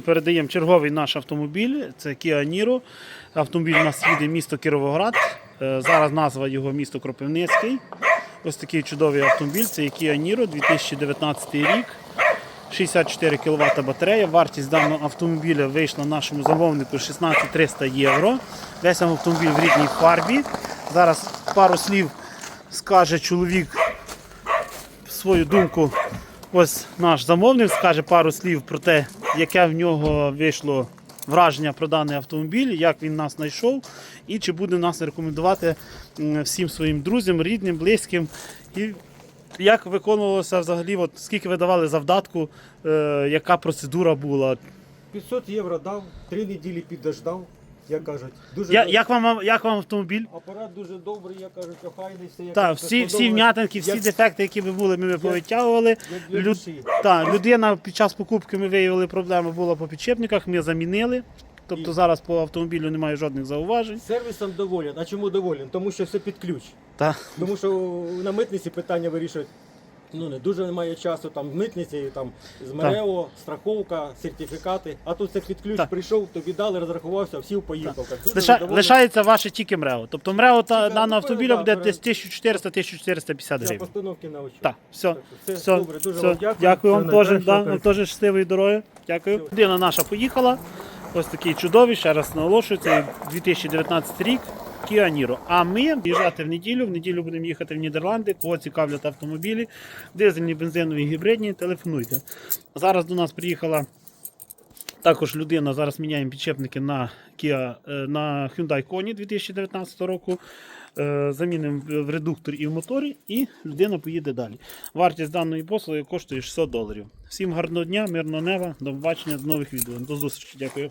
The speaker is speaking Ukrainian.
Передаємо черговий наш автомобіль. Це Kia Niro. Автомобіль у нас їде місто Кіровоград. Е, Зараз назва його місто Кропивницький. Ось такий чудовий автомобіль. Це Kia Niro 2019 рік. 64 кВт батарея. Вартість даного автомобіля вийшла нашому замовнику 16 300 євро. Весь автомобіль в рідній фарбі. Зараз пару слів скаже чоловік свою думку. Ось наш замовник скаже пару слів про те, яке в нього вийшло враження про даний автомобіль, як він нас знайшов, і чи буде нас рекомендувати всім своїм друзям, рідним, близьким. І як виконувалося взагалі, от скільки ви давали завдатку, е, яка процедура була. 500 євро дав, три неділі підождав, як кажуть. Дуже Я, як, вам, як вам автомобіль? Апарат дуже добрий, як кажуть, охайний, все як Так, всі, всі вм'ятинки, всі Як- дефекти, які би були, ми би повитягували. як для Люд... душі. Так, людина під час покупки ми виявили проблему була по підчепниках, ми замінили. Тобто І- зараз по автомобілю немає жодних зауважень. Сервісом доволен. А чому доволен? Тому що все під ключ. Так. Тому що на митниці питання вирішують. Ну не дуже немає часу, там в митниці, там з МРЕО, страховка, сертифікати. А тут все під ключ Так. прийшов, тобі дали, розрахувався, всів поїхав. Так, дуже Лиша... задоволений. Лишається ваше тільки МРЕО. Тобто МРЕО та даного ну, автомобіля да, буде десь 1400-1450 Для гривень. постановки на очі. Так, все. Так, все, все, добре, дуже все. вам дякую. Дякую вам Всього теж. Да, вам теж щасливої дороги. Дякую. Всього. Людина наша поїхала. Ось такий чудовий, ще раз наголошую, це 2019 рік. Kia Niro. А ми їжджати в неділю. В неділю будемо їхати в Нідерланди. Кого цікавлять автомобілі, дизельні, бензинові, гібридні, телефонуйте. Зараз до нас приїхала також людина. Зараз міняємо підчепники на Kia, е, на Hyundai Kona 2019 року. Е, Замінимо в редукторі і в моторі, і людина поїде далі. Вартість даної послуги коштує 600 доларів. Всім гарного дня, мирного неба, до побачення, до нових відео. До зустрічі. Дякую.